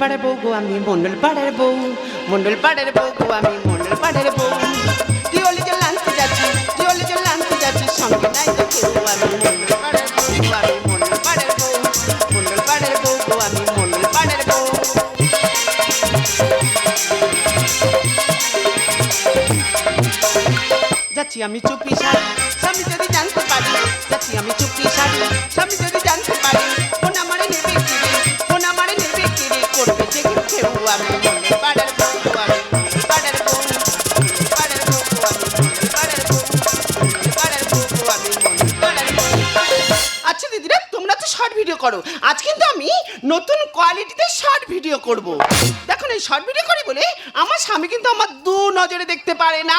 পাড়ার বউ গো আমি মন্ডল পাড়ার বউ মন্ডল পাড়ার বউ গো আমি মন্ডল পাড়ার বউ টিওলি জল আনতে যাচ্ছি টিওলি জল আনতে যাচ্ছি সঙ্গে নাই তো কেউ আমি মন্ডল পাড়ার বউ গো আমি মন্ডল পাড়ার বউ মন্ডল পাড়ার বউ গো আমি মন্ডল পাড়ার বউ যাচ্ছি আমি চুপি শাড়ি স্বামী যদি জানতে পারি যাচ্ছি আমি চুপি শাড়ি স্বামী যদি জানতে নতুন কোয়ালিটিতে শর্ট ভিডিও করব। দেখুন, এই শর্ট ভিডিও করি বলে আমার স্বামী কিন্তু আমার দু নজরে দেখতে পারে না।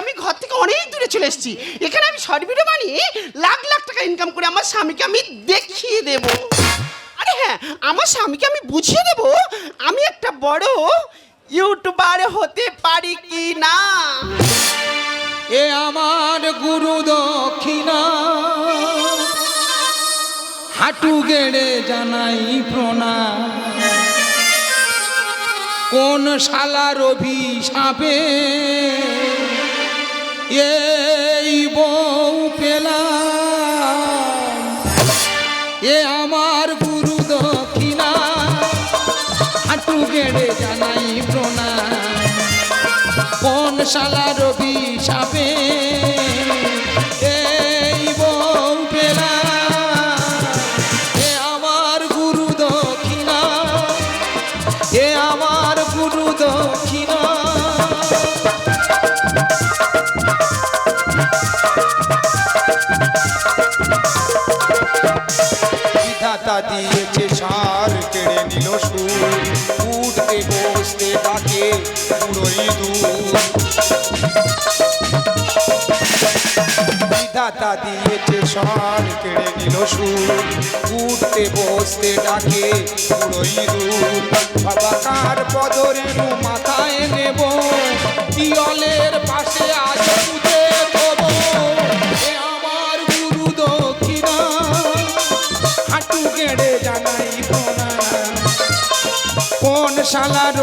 আমি ঘর থেকে অনেক দূরে চলে এসেছি। এখানে আমি শর্ট ভিডিও বানিয়ে লাখ লাখ টাকা ইনকাম করে আমার স্বামীকে আমি দেখিয়ে দেব। আরে হ্যাঁ আমার স্বামীকে আমি বুঝিয়ে দেব আমি একটা বড় ইউটিউবার হতে পারি কি না। এ আমার গুরু দক্ষিণা। হাঁটু গেড়ে জানাই প্রণাম। কোন শালার অভিশাপে এই বউ পেলাম। এ আমার গুরু দক্ষিণা, হাঁটু গেড়ে জানাই প্রণাম। কোন অভিশাপে এই বিধাতা দিয়েছে সার, কেড়ে নিল সুর। উঠতে বসতে ডাকে পুরোই বিধাতা দিয়েছে সার, কেড়ে নিল সুর। উঠতে বসতে ডাকে পুরোই দূর। পদরেণু মাথায় নেব? টিয়লের পাশে আজ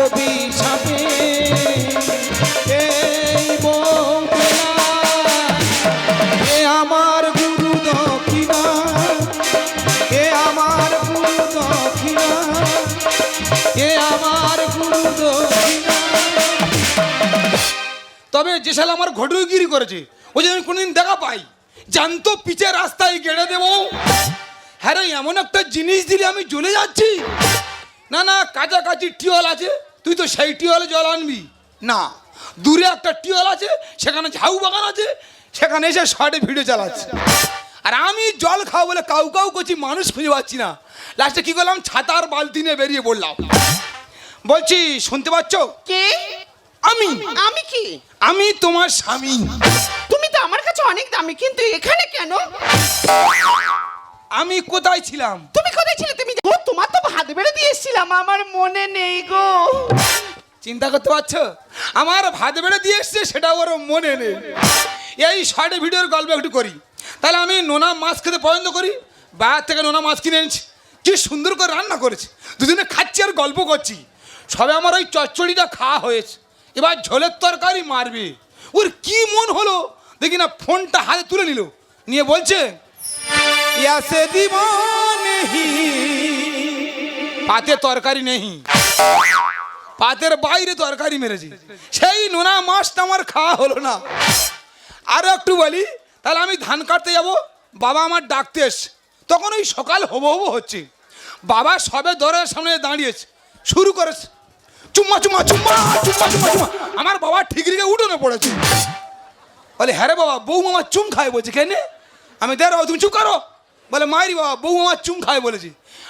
অভিশাপে এই বউ এ আমার এ আমার এ আমার তবে যে শালা আমার ঘটুগিরি করেছে, ও যদি আমি কোনোদিন দেখা পাই, জানতো পিচের রাস্তায় গেড়ে দেবো। হ্যাঁ এমন একটা জিনিস দিলে আমি জ্বলে যাচ্ছি। না না কাছাকাছি টিওল আছে। তুই তো সেই টিওলে জল আনবি। না। দূরে একটা টিওল আছে সেখানে ঝাউ বাগান আছে সেখানে এসে শর্টে ভিডিও চালাচ্ছে। আর আমি জল খাব বলে কাউ কাউ করছি মানুষ খুঁজে পাচ্ছি না। লাস্টে কি করলাম? ছাতার বালতি নিয়ে বেরিয়ে পড়লাম। বলছি শুনতে পাচ্ছ? কে? আমি। আমি কি? আমি তোমার স্বামী। তুমি তো আমার কাছে অনেক দামি কিন্তু এখানে কেন? আমি কোথায় ছিলাম? তুমি কোথায় ছিলে? তুমি ও তোমার তো ভাত বেড়ে দিয়ে এসেছিলাম আমার মনে নেই গো। চিন্তা করতে পারছ? আমার ভাত বেড়ে দিয়ে এসছে সেটা ওর মনে নেই। এই শর্ট ভিডিওর গল্প একটু করি। তাহলে আমি নোনা মাছ খেতে পছন্দ করি বাইরে থেকে নোনা মাছ কিনে এনেছি। কি সুন্দর করে রান্না করেছি। দুজনে খাচ্ছি আর গল্প করছি। সবে আমার ওই চচ্চড়িটা খাওয়া হয়েছে। এবার ঝোলের তরকারি মারবে। ওর কি মন হলো? দেখি না ফোনটা হাতে তুলে নিল। নিয়ে বলছে ইয়াসে দিবানি পাতে তরকারি নেই। পাতের বাইরে তরকারি মেরেছি। সেই নোনা মাছটা আমার খাওয়া হলো না। আরও একটু বলি, তাহলে আমি ধান কাটতে যাব, বাবা আমার ডাকতে এসছে। তখন ওই সকাল হব হব হচ্ছে। বাবা সবে দরের সামনে দাঁড়িয়েছে, শুরু করেছে। চুম্মা চুম্মা চুম্মা চুম্মা চুম্মা চুম্মা। আমার বাবা ঠিক রেখে উঠোনে পড়েছে। বলে হ্যাঁ রে বাবা বউ আমার চুম খায় বলছে, কেনে? আমি দেখ তুমি চুপ করো। বলে মাইরি বাবা বউ আমার চুম খায় বলেছি।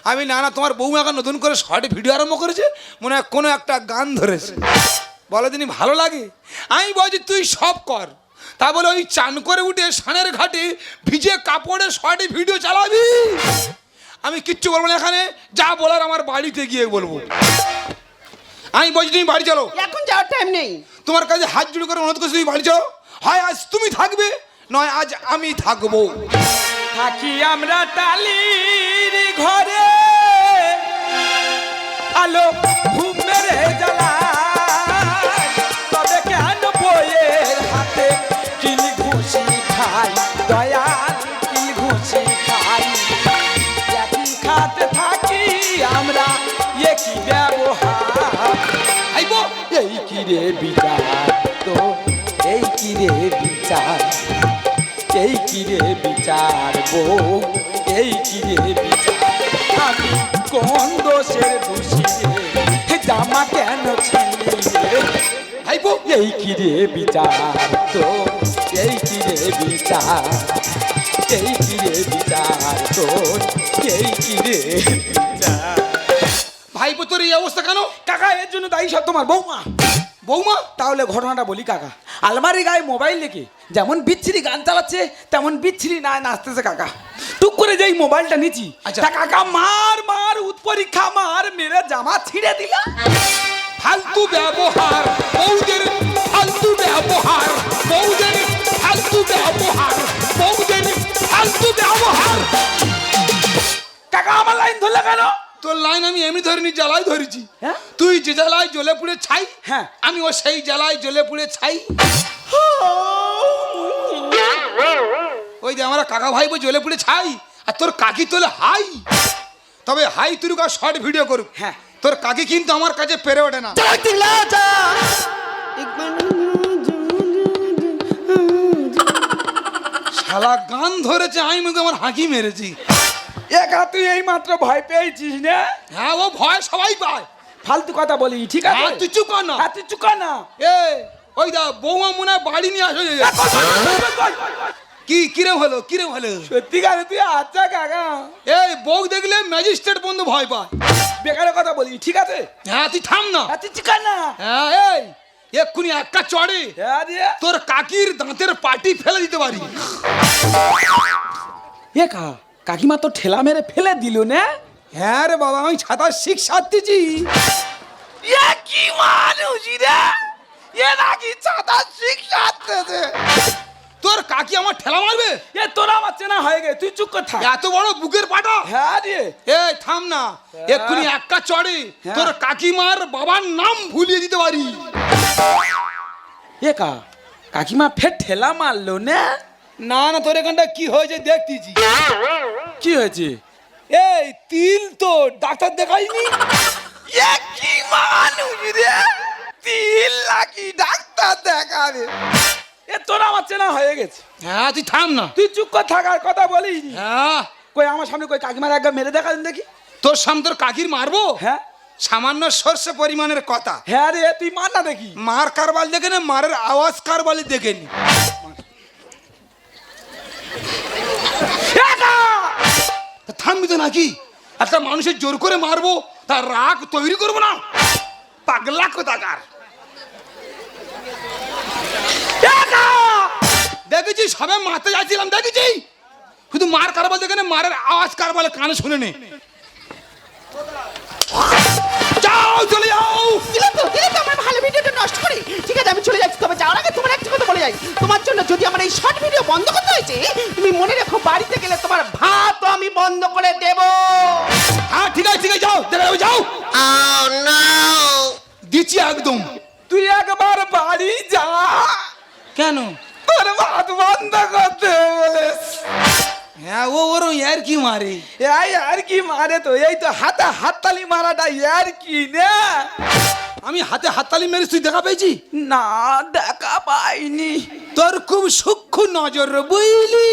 আমি না না তোমার বউ এখন নতুন করে শর্টে ভিডিও আরম্ভ করেছে মনে হয় কোনো একটা গান ধরেছে। বলে তিনি ভালো লাগে আমি বলছি তুই সব কর। তা বলে ওই চান করে উঠে সানের ঘাটে ভিজে কাপড়ে শর্টে ভিডিও চালাবি। আমি কিচ্ছু বলব না এখানে যা বলার আমার বাড়িতে গিয়ে বলব। আমি বলছি তুমি বাড়ি চলো। এখন যাওয়ার টাইম নেই। তোমার কাছে হাত জুড়ে করে অনুরোধ করছি তুমি বাড়ি চলো। হয় আজ তুমি থাকবে নয় আজ আমি থাকব। থাকি আমরা টালির ঘরে। আলো বউ এই কি আমি কোন দোষের দোষী জামা কেন আইবো এই কি রে বিচার তো। এই কি রে বিচার এই কি রে বিচার তো। এই কি রে বিচার ভাইপো তোর এই অবস্থা কেন? কাকা এর জন্য দায়ী সব তোমার বৌমা। বৌমা? তাহলে ঘটনাটা বলি কাকা। আলমারি গায়ে মোবাইল রেখে যেমন বিচ্ছিরি গান চালাচ্ছে তেমন বিচ্ছিরি না নাচতেছে কাকা। টুক করে যেই মোবাইলটা নিচ্ছি আচ্ছা। তা কাকা মার মার উৎপরীক্ষা মার মেরে জামা ছিঁড়ে দিলা। ফালতু ব্যবহার বৌদের ফালতু ব্যবহার বৌদের ফালতু ব্যবহার বৌদের ফালতু ব্যবহার। কাকা আমার লাইন ধরলে কেন? তোর লাইন আমি এমনি ধরিনি জ্বালাই ধরেছি হ্যাঁ? তুই যে জ্বালায় জ্বলে পুড়ে ছাই হ্যাঁ। আমি ও সেই জ্বালায় জ্বলে পুড়ে ছাই ওই যে আমরা কাকা ভাই বই জ্বলে পুড়ে ছাই আর তোর কাকি তোলে হাই তবে হাই তুরুক আর শর্ট ভিডিও করুক হ্যাঁ। তোর কাকি কিন্তু আমার কাছে পেরে ওঠে না শালা গান ধরেছে আমি আমার হাঁকি মেরেছি একা তুই এই মাত্র ভয় পেয়েছিস না? হ্যাঁ ও ভয় সবাই পায়। ফালতু কথা বলি ঠিক আছে? হ্যাঁ, তুই চুপ কর না। হ্যাঁ, তুই চুপ কর না। এ ওই দা বৌমা মনে বাড়ি নিয়ে আসো কি কিরম হলো কিরম হলো? সত্যিকারে তুই আচ্ছা কাকা এই বউ দেখলে ম্যাজিস্ট্রেট বন্ধু ভয় পায়। বেকারের কথা বলি ঠিক আছে? হ্যাঁ তুই থাম না। হ্যাঁ, তুই চুপ কর না। হ্যাঁ এই এক্ষুনি একটা চড়ে। হ্যাঁ তোর কাকির দাঁতের পাটি ফেলে দিতে পারি। এ কা কাকিমা তো ঠেলা মেরে ফেলে দিল না। হ্যাঁ রে বাবা আমি ছাতার শিক্ষা দিচ্ছি এ কি মানুষ রে? এ নাকি চাঁদা শিক্ষা দিতেছে তোর কাকি আমার ঠেলা মারবে? এ তোরা আমার চেনা হয়ে গে তুই চুপ কর থাক। এত বড় বুকের পাটা? হ্যাঁ রে। এই থাম না। এক্ষুনি একটা চড়ে হ্যাঁ। তোর কাকিমার বাবার নাম ভুলিয়ে দিতে পারি। এ কা কাকিমা ফের ঠেলা মারলো না? না না তোর এখানটা কি হয়েছে দেখতেছি। কি হয়েছে? এই তিল তো ডাক্তার দেখাইনি। এ কি মানুষ রে তিন লাখি ডাক্তার দেখাবে। এ তোরা আমার চেনা হয়ে গেছে। হ্যাঁ তুই থাম না। তুই চুপ কর থাকার কথা বলিস হ্যাঁ। কই আমার সামনে কই কাকিমার একবার মেরে দেখা দেখি? তোর সামনে তোর কাকির মারবো? হ্যাঁ। সামান্য সর্ষে পরিমাণের কথা। হ্যাঁ রে তুই মার না দেখি। মার কারবাল দেখে না মারের আওয়াজ কারবালি দেখে নি। থামবি তো নাকি একটা মানুষের জোর করে মারবো, তার রাগ তৈরি করব না। পাগলা কোথাকার। দেখেছি, সবে মারতে যাচ্ছিলাম, দেখেছি। শুধু মার কারবাল দেখে না, মারের আওয়াজ কারবালে কানে শুনে নে। যাও, চলে যাও। ভালো ভিডিওটা নষ্ট করে। ঠিক আছে, আমি চলে যাচ্ছি তোমার কথা বলে যাই। তোমার জন্য যদি আমার এই শর্ট ভিডিও বন্ধ করতে হয়েছে, তুমি মনে রেখো বাড়িতে গেলে তোমার বন্ধ করে দেব। হ্যাঁ ঠিক আছে ঠিক আছে যাও দেখে যাও, যাও দিচ্ছি একদম। তুই একবার বাড়ি যা। কেন? তোর ভাত বন্ধ করতে। বলেছ হ্যাঁ ও ওর আর কি মারে? এই আর কি মারে তো? এই তো হাতে হাততালি মারাটা আর কি না? আমি হাতে হাততালি মেরে তুই দেখা পেয়েছি? না দেখা পাইনি। তোর খুব সূক্ষ্ম নজর বুঝলি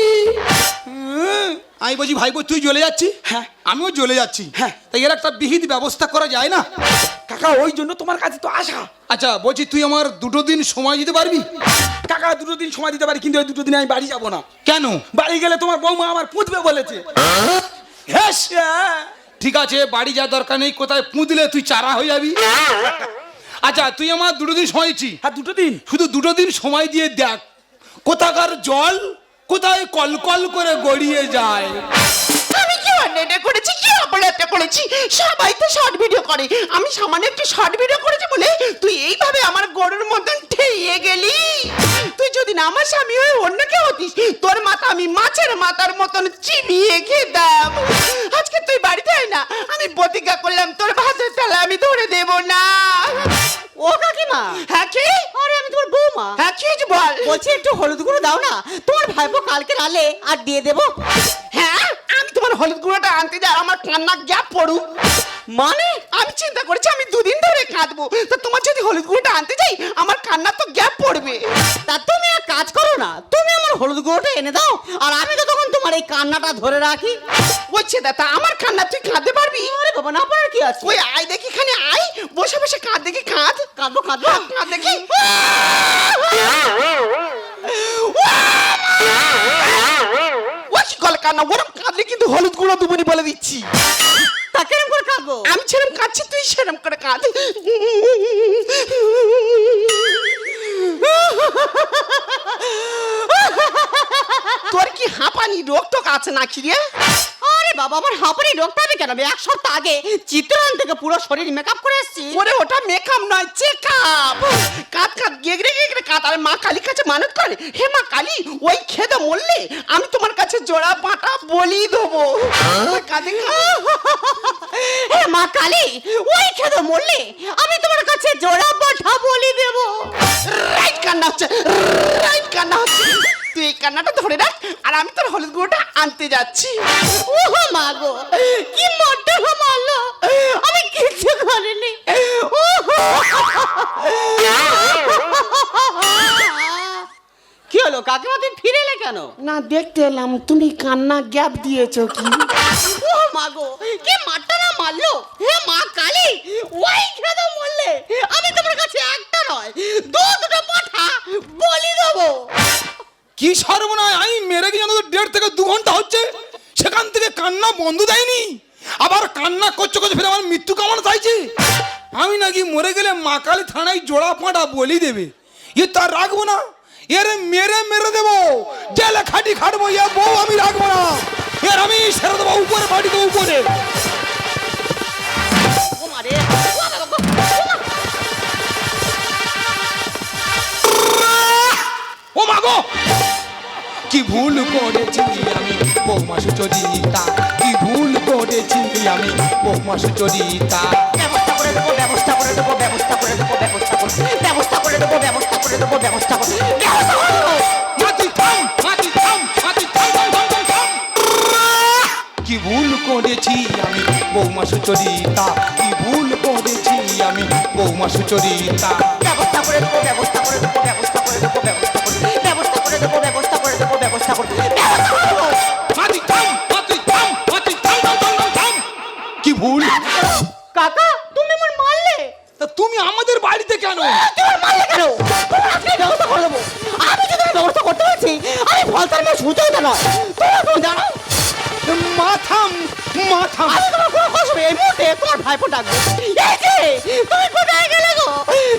হুম, আমি বলছি ভাইপো তুই জ্বলে যাচ্ছি? হ্যাঁ। আমিও জ্বলে যাচ্ছি। হ্যাঁ। তাই এর একটা বিহিত ব্যবস্থা করা যায় না? কাকা ওই জন্য তোমার কাছে তো আসা। আচ্ছা বলছি তুই আমার দুটো দিন সময় দিতে পারবি? কাকা দুটো দিন সময় দিতে পারি কিন্তু ওই দুটো দিন আমি বাড়ি যাব না। কেন? বাড়ি গেলে তোমার বৌমা আমার পুঁতবে বলেছে। হ্যাঁ হ্যাঁ। ঠিক আছে বাড়ি যাওয়ার দরকার নেই কোথায় পুঁতলে তুই চারা হয়ে যাবি? আচ্ছা তুই আমার দুটো দিন সময় দিচ্ছি হ্যাঁ দুটো দিন। শুধু দুটো দিন সময় দিয়ে দেখ কোথাকার জল কোথায় কলকল করে গড়িয়ে যায়? আমি কি অন্যায়টা করেছি? কি অপরাধটা করেছি। সবাই তো শর্ট ভিডিও করে। আমি সামান্য একটু শর্ট ভিডিও করেছি বলে তুই এইভাবে আমার গরুর মতন ঠেইয়ে গেলি। তুই যদি না আমার স্বামী হয়ে অন্য কেউ হতিস তোর মাথা আমি মাছের মাথার মতন চিবিয়ে খেতাম। আজকে তুই বাড়িতে আয় না আমি প্রতিজ্ঞা করলাম তোর ভাতের থালা আমি ধরে দেব না। ও কাকিমা? হ্যাঁ কি? আরে আমি তোমার বৌমা। হ্যাঁ কি বল? বলছি একটু হলুদ গুঁড়ো দাও না। তোমার ভাইপো কালকে রালে আর দিয়ে দেবো। হলুদ গুঁড়োটা আনতে যাই আমার কান্না গ্যাপ পড়ুক মানে? আমি চিন্তা করেছি আমি দুদিন ধরে কাঁদবো। তো তোমার যদি হলুদ গুঁড়োটা আনতে যাই আমার কান্না তো গ্যাপ পড়বে। তা তুমি এক কাজ করো না তুমি আমার হলুদ গুঁড়োটা এনে দাও আর আমি তো তখন তোমার এই কান্নাটা ধরে রাখি। বলছে দাদা আমার কান্না তুই কাঁদতে পারবি? আরে বাবা না পারার কি আছে? ওই আয় দেখি এখানে আয়। বসে বসে কাঁদ দেখি কাঁদ। কাঁদবো কাঁদবো। কাঁদ দেখি। কি গলে কান্না ওরম কাঁদলে কিন্তু হলুদ গুঁড়ো দুবনি বলে দিচ্ছি। তা কেরম করে কাঁদবো? আমি সেরম কাঁদছি তুই সেরম করে কাঁদ। তোর কি হাঁপানি রোগ টোক আছে নাকি রে? আরে বাবা আমার হাঁপানি রোগটা আমি কেন? আমি এক সপ্তাহ আগে চিত্রান থেকে পুরো শরীর মেকআপ করে এসেছি ওরে ওটা মেকআপ নয় চেকআপ। কাত কাত গেগড়ে গেগড়ে কাত আর মা কালী কাছে মানত করে হে মা কালী ওই খেদে মরলে আমি তোমার কাছে জোড়া পাটা বলি দেবো। ওই কাঁদে হে মা কালী ওই খেদো মরলে আমি তোমার কাছে জোড়া পাঠা বলি দেবো। রাইট কান্না হচ্ছে রাইট কান্না হচ্ছে। তুই এই কান্নাটা ধরে রাখ আর আমি তোর হলুদ গুঁড়োটা আনতে যাচ্ছি। ও মা গো কি মনটা মারলো আমি কিছু করিনি। কি হলো কাকিমা তুমি ফিরে এলে কেন? না দেখতে এলাম তুমি কান্না গ্যাপ দিয়েছ কি? ও মা গো কি মারটা না মারলো? হে মা কালী ওই খেদো মরলে। আমি তোমার কাছে একটা নয় দু দুটো পাঠা বলি দেবো। কি সর্বনয় আমি মেরে গিয়ে জানো তো দেড় থেকে দু ঘণ্টা হচ্ছে। সেখান থেকে কান্না বন্ধ দেয়নি। আবার কান্না করছে করছে ফিরে আমার মৃত্যু কামনা চাইছে। আমি নাকি মরে গেলে মা কালী থানায় জোড়া ফাঁটা বলি দেবে। এ তার রাখব না। এর মেরে মেরে দেবো। জেলে খাটি খাটবো এ বউ আমি রাখব না। এর আমি সেরে দেবো উপরে বাড়ি দেবো উপরে। ভুল করেছি আমি বৌমা সুচরিতা কি ভুল করেছি আমি বৌমা সুচরিতা ব্যবস্থা করে দেবো ব্যবস্থা করে দেবো ব্যবস্থা করে দেবো ব্যবস্থা করে ব্যবস্থা করে দেবো ব্যবস্থা করে দেবো ব্যবস্থা করে কি ভুল করেছি আমি বৌমা সুচরিতা কি ভুল করেছি আমি বৌমা সুচরিতা ব্যবস্থা করে দেবো ব্যবস্থা করে দেবো ব্যবস্থা করে দেবো ব্যবস্থা তুমি আমাদের বাড়িতে কেন? মারলে কেন? তোমার আপনি ব্যবস্থা করে দেবো। আমি যদি ব্যবস্থা করতে পারছি আমি ফলতার মেয়ে সুচরিতা নয়। তোমার তুমি জানো মাথাম মাথাম আমি তোমার কোনো কষ্ট নেই। এই মুহূর্তে তোমার ভাইপো ডাকবো। এই যে তুমি কোথায় গেলে গো?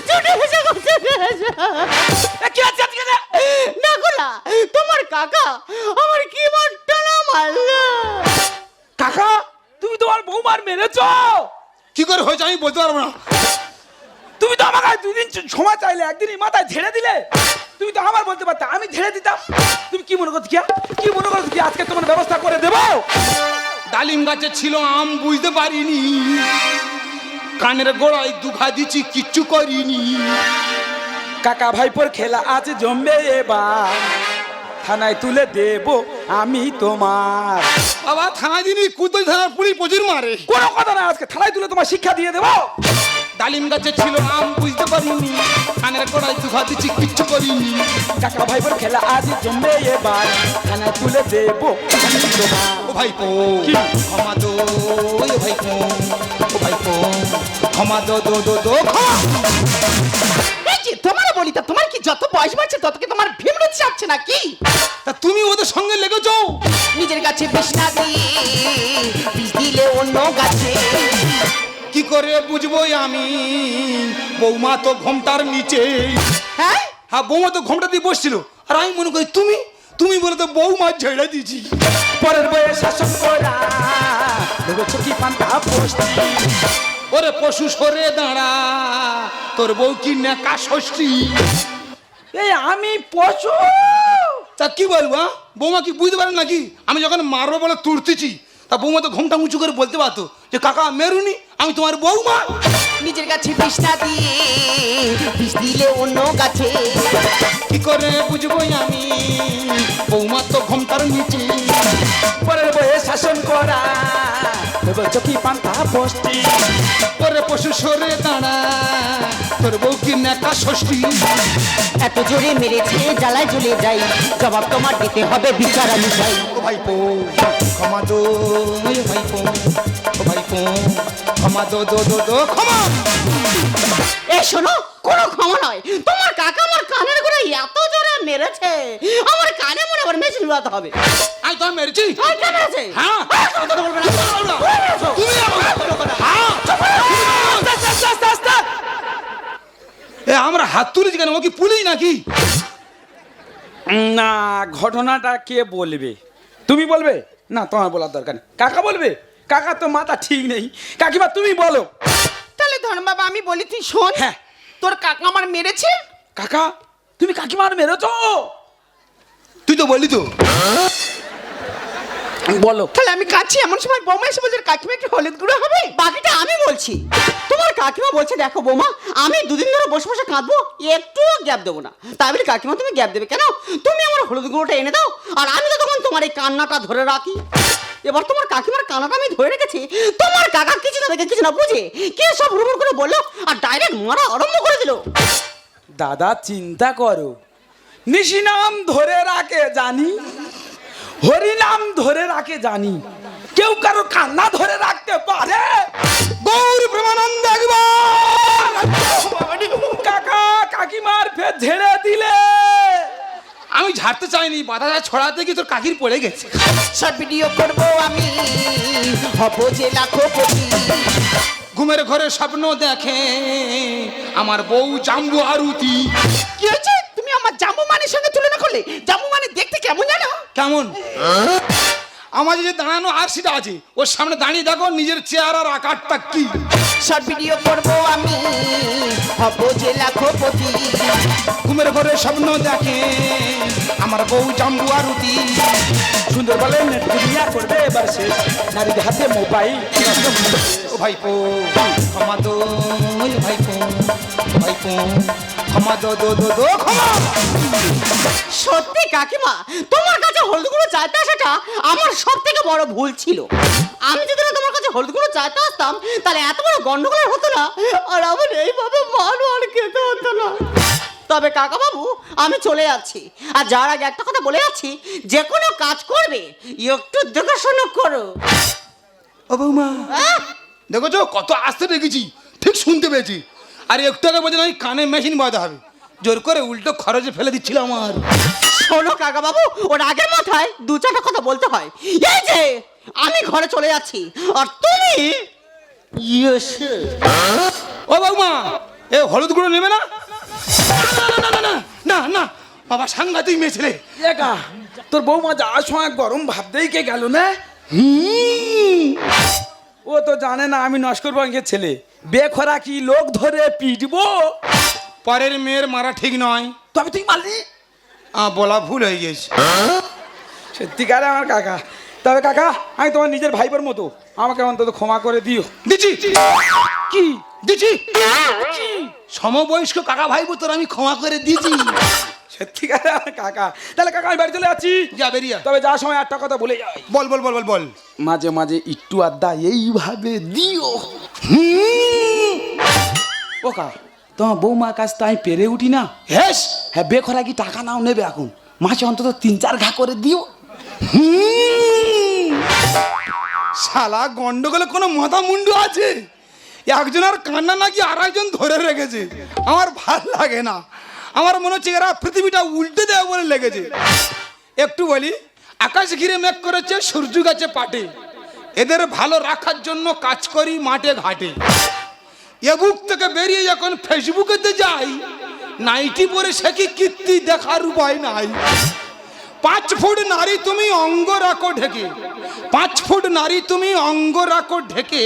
ছুটে এসে গো কি আছে আজকে না গোলা তোমার কাকা আমার কি মারলো? কাকা তুমি তোমার বৌমার মেরেছ? কি করে হয়েছে আমি বলতে পারব না। তুমি তো আমাকে দুই দিন সময় চাইলে একদিনই মাথায় ঝেড়ে দিলে। তুমি তো আমার বলতে পারতে আমি ঝেড়ে দিতাম। তুমি কি মনে করছ কি কি মনে করছ কি আজকে তোমার ব্যবস্থা করে দেবো? ডালিম গাছে ছিল আম বুঝতে পারিনি। কানের গোড়ায় দুঘা দিচ্ছি কিচ্ছু করিনি। কাকা ভাইপোর খেলা আজ জমবে এবার। থানায় তুলে দেব আমি তোমার। বাবা থানা দিনই কুদই থানার পুরি প্রচুর মারে। কোনো কথা না আজকে থানায় তুলে তোমার শিক্ষা দিয়ে দেবো। ডালিম গাছে ছিল আম বুঝতে পারিনি। কানের গোড়ায় দুঘা দিচ্ছি কিচ্ছু করিনি। কাকা ভাইপোর খেলা আজ জমবে এবার। থানায় তুলে দেব ও ভাইপো কি? ক্ষমা দো ও ভাইপো ও ভাইপো ক্ষমা দো দো দো দো। তোমার বলি তা তোমার কি যত বয়স বাড়ছে তত কি তোমার ভীমরত চাপছে নাকি? তা তুমি ওদের সঙ্গে লেগেছো? নিজের গাছে বিষ না দিয়ে বিষ দিলে অন্য গাছে। করে বুঝব আমি। বৌমা তো ঘোমটার নিচে। হ্যাঁ? হ্যাঁ বৌমা তো ঘোমটা দিয়ে বসছিল। আর আমি মনে করি তুমি তুমি বলে তো বৌমা ঝেড়ে দিয়েছি। পরের বয়ে শাসন করা কি পান্তা ওরে পশু সরে দাঁড়া তোর বউ কি নেকা ষষ্ঠী? এই আমি পশু? তা কি বলব? বৌমা কি বুঝতে পারেন নাকি? আমি যখন মারবো বলে তুড়তেছি তা বৌমা তো ঘুমটা উঁচু করে বলতে পারতো। যে কাকা মেরুনি আমি তোমার বৌমা। নিজের কাছে বিষ না দিয়ে বিষ দিলে অন্য গাছে। কি করে বুঝব আমি? বৌমা তো ঘুমটার নিচে। পরের বয়ে শাসন করা চোখি চকি পান্তা বসতি পরে পশু সরে দাঁড়া তোর বউ কি নেকা ষষ্ঠী? এত জোরে মেরেছে জ্বালায় জ্বলে যাই। জবাব তোমার দিতে হবে বিচার আমি চাই। ও ভাইপো ক্ষমা দো ভাইপো ও ভাইপো ক্ষমা দো দো দো দো ক্ষমা। এ শোনো কোনো ক্ষমা নয়। তোমার কাকা আমার কানের করে এত জোরে মেরেছে আমার কানে মনে আবার মেশিন বাজাতে হবে। আমি তো মেরেছি। আর কে মেরেছে? হ্যাঁ। কোনো বলবে না। তুমি আমাকে- হ্যাঁ আস্তে, আস্তে, আস্তে, আস্তে। এ আমরা হাত তুলেছি কেন? ও কি পুলিশ নাকি? না ঘটনাটা কে বলবে? তুমি বলবে? না তোমার বলার দরকার নেই। কাকা বলবে? কাকা তো মাথা ঠিক নেই। কাকিমা তুমি বলো। তাহলে ধর্ম বাবা আমি বলি তুই শোন। হ্যাঁ। তোর কাকা আমার মেরেছে? কাকা তুমি কাকিমার মেরেছো? তুই তো বললি তো। বলো। তাহলে আমি কাছি এমন সময় বৌমা এসে বলছে কাকিমা কি হলুদ গুঁড়ো হবে? বাকিটা আমি বলছি। তোমার কাকিমা বলছে দেখো বৌমা আমি দুদিন ধরে বসে বসে কাঁদবো একটুও গ্যাপ দেবো না। তাই বলে কাকিমা তুমি গ্যাপ দেবে কেন? তুমি আমার হলুদ গুঁড়োটা এনে দাও আর আমি তো তখন তোমার এই কান্নাটা ধরে রাখি। এবার তোমার কাকিমার কান্নাটা আমি ধরে রেখেছি তোমার কাকা কিছু না দেখে কিছু না বুঝে কে সব হুড়মুড় করে বলল আর ডাইরেক্ট মারা আরম্ভ করে দিল। দাদা চিন্তা করো। নিশি নাম ধরে রাখে জানি হরি নাম ধরে রাখে জানি। কেউ কারও কান্না ধরে রাখতে পারে। গৌর প্রেমানন্দ একবার। কাকা কাকিমার ফের ঝেড়ে দিলে। আমি ঝাড়তে চাইনি বাধা ছড়াতে গিয়ে তোর কাকির পড়ে গেছে। শর্ট ভিডিও করব আমি হব যে লাখপতি। ঘুমের ঘরে স্বপ্ন দেখে আমার বউ জাম্বু আরুতি। কি হয়েছে? তুমি আমার জামু মানের সঙ্গে তুলনা করলে? জামু মানে কেমন জানো? কেমন? আমার যে দাঁড়ানো আর সেটা আছে ওর সামনে দাঁড়িয়ে দেখো নিজের চেহারা আর আকারটা কি। শর্ট ভিডিও করব আমি হব যে লাখপতি। ঘুমের ঘরে স্বপ্ন দেখে আমার বউ জাম্বু আরুতি সুন্দর বলে নেট দুনিয়া করবে এবার শেষ নারীদের হাতে মোবাইল। ও ভাইপো ক্ষমা ওই ভাইপো ভাইপো ক্ষমা দো দো দো দো ক্ষমা। সত্যি কাকিমা তোমার কাছে হলুদ গুঁড়ো চাইতে আসাটা আমার সব থেকে বড় ভুল ছিল। আমি যদি না তোমার কাছে হলুদ গুঁড়ো চাইতে আসতাম তাহলে এত বড় গন্ডগোল হতো না আর আমার এইভাবে মারও আর খেতে হতো না। তবে কাকা বাবু আমি চলে যাচ্ছি। আর যার আগে একটা কথা বলে যাচ্ছি যে কোনো কাজ করবে একটু দেখাশোনা করো। ও বৌমা আহ! দেখেছ কত আস্তে রেখেছি ঠিক শুনতে পেয়েছি আর একটু আগে বলছে না ওই কানে মেশিন বাঁধা হবে জোর করে উল্টো খরচে ফেলে দিচ্ছিল আমার শোনো কাকা বাবু ওর আগের মাথায় দু চারটা কথা বলতে হয় এই যে আমি ঘরে চলে যাচ্ছি আর তুমি ইয়েসে ও বৌমা এ হলুদ গুঁড়ো নেবে না না, না, না, না, না, না না বাবা সাংঘাতিক মেয়ে ছেলে একা তোর বৌমা যাওয়ার সময় গরম ভাবতেই কে গেল না ও তো জানে না আমি নস্কর বঙ্গের ছেলে। বেখরা কি লোক ধরে পিটবো? পরের মেয়ের মারা ঠিক নয়। তবে তুই মারলি? আ, বলা ভুল হয়ে গেছে সত্যিকারে আমার কাকা। তবে কাকা আমি তোমার নিজের ভাইপোর মতো। আমাকে অন্তত ক্ষমা করে দিও। দিচ্ছি। কি? দিচ্ছি। সমবয়স্ক কাকা ভাই তোর আমি ক্ষমা করে দিয়েছি। আমার কাকা। তাহলে কাকা আমি বাড়ি চলে যাচ্ছি। যা বেরিয়া তবে যাওয়ার সময় একটা কথা বলে যাই। বল বল বল বল বল। মাঝে মাঝে একটু আড্ডা এইভাবে দিও। ও কা তোমার বৌমার কাছ তো আমি পেরে উঠি না? হেস! হ্যাঁ বেখরা কি টাকা নাও নেবে এখন? মাসে অন্তত তিন চার ঘা করে দিও। শালা গন্ডগোলে কোনো মাথা মুন্ডু আছে? একজনের কান্না নাকি আর একজন ধরে রেখেছে। আমার ভালো লাগে না। আমার মনে হচ্ছে এরা পৃথিবীটা উল্টে দেওয়া বলে লেগেছে। একটু বলি, আকাশ ঘিরে মেঘ করেছে, সূর্য গাছে পাটে। এদের ভালো রাখার জন্য কাজ করি, মাঠে ঘাটে। এবুক থেকে বেরিয়ে যখন ফেসবুকেতে যাই, নাইটি পরে সে কি কীর্তি দেখার উপায় নাই। পাঁচ ফুট নারী তুমি অঙ্গ রাখো ঢেকে। পাঁচ ফুট নারী তুমি অঙ্গ রাখো ঢেকে।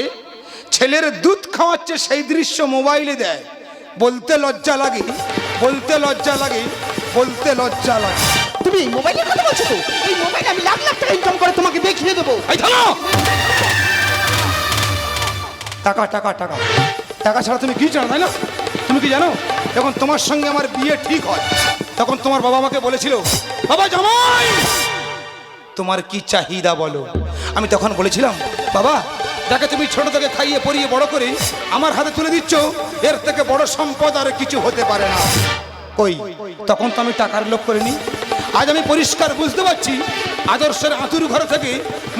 ছেলের দুধ খাওয়াচ্ছে সেই দৃশ্য মোবাইলে দেয়। বলতে লজ্জা লাগে। বলতে লজ্জা লাগে বলতে লজ্জা লাগে। তুমি এই মোবাইলের কথা বলছো তো? এই মোবাইলে আমি লাখ লাখ টাকা ইনকাম করে তোমাকে দেখিয়ে দেবো। এই থামো! টাকা টাকা টাকা। টাকা ছাড়া তুমি কি জানো তাই না? তুমি কি জানো? যখন তোমার সঙ্গে আমার বিয়ে ঠিক হয় তখন তোমার বাবা আমাকে বলেছিল বাবা জামাই তোমার কি চাহিদা বলো? আমি তখন বলেছিলাম বাবা যাকে তুমি ছোট থেকে খাইয়ে পরিয়ে বড় করে আমার হাতে তুলে দিচ্ছ, এর থেকে বড় সম্পদ আর কিছু হতে পারে না। ওই তখন তো আমি টাকার লোভ করিনি। আজ আমি পরিষ্কার বুঝতে পারছি, আদর্শের আঁতুর ঘর থেকে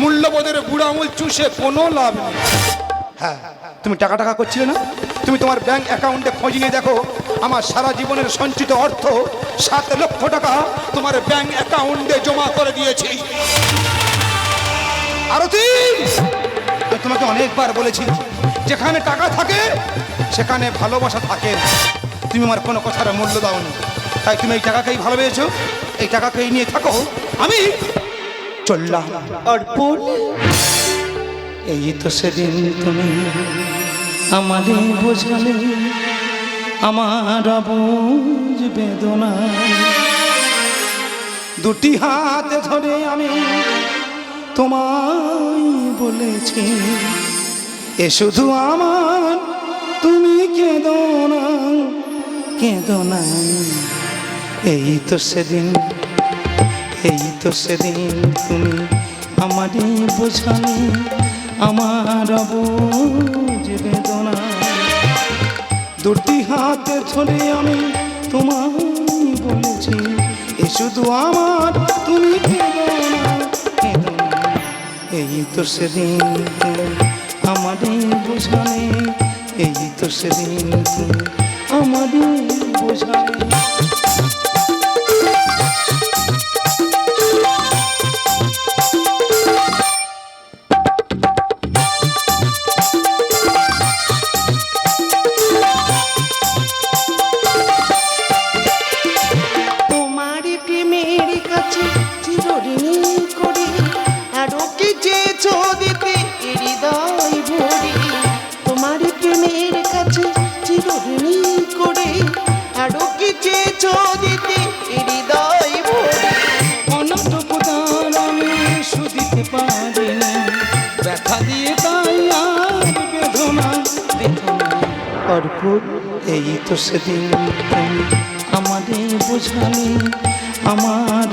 মূল্যবোধের বুড়া আঙুল চুষে কোনো লাভ নেই। হ্যাঁ তুমি টাকা টাকা করছিলে না? তুমি তোমার ব্যাংক অ্যাকাউন্টে খোঁজ নিয়ে দেখো, আমার সারা জীবনের সঞ্চিত অর্থ সাত লক্ষ টাকা তোমার ব্যাংক অ্যাকাউন্টে জমা করে দিয়েছি। আরতি! তোমাকে অনেকবার বলেছি যেখানে টাকা থাকে সেখানে ভালোবাসা থাকে। তুমি আমার কোনো কথার মূল্য দাওনি। তাই তুমি এই টাকাকেই ভালোবেসেছো এই টাকাকেই নিয়ে থাকো। আমি চললাম। অর্পণ। এই তো সেদিন তুমি আমারে বোঝালে আমার বুঝ বেদনা। দুটি হাতে ধরে আমি তোমায় বলেছি, এ শুধু আমার, তুমি কেঁদো না কেঁদো না এই তো সেদিন, এই তো সেদিন তুমি আমারই বোঝালে, আমার বেদনা দুটি হাতে ধরে আমি তোমায় বলেছি, এ শুধু আমার, তুমি কেঁদো কেঁদো না। এই তো সেদিন আমারই বোঝালে এই তো সেদিন আমারই বোঝালে এই তো সেদিন আমাদের বোঝালে আমার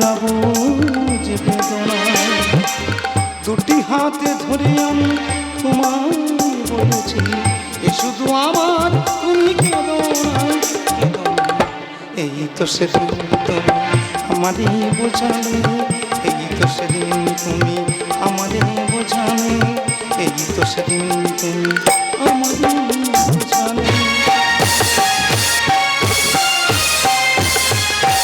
দুটি হাতে ধরে আমি তোমার বলেছি, এ শুধু আমার, তুমি কেঁদো না। কেঁদো না। এই তো সেদিন আমাদের বোঝালে এই তো সেদিন তুমি আমাদের বোঝালে এই তো সেদিন তুমি আমাদের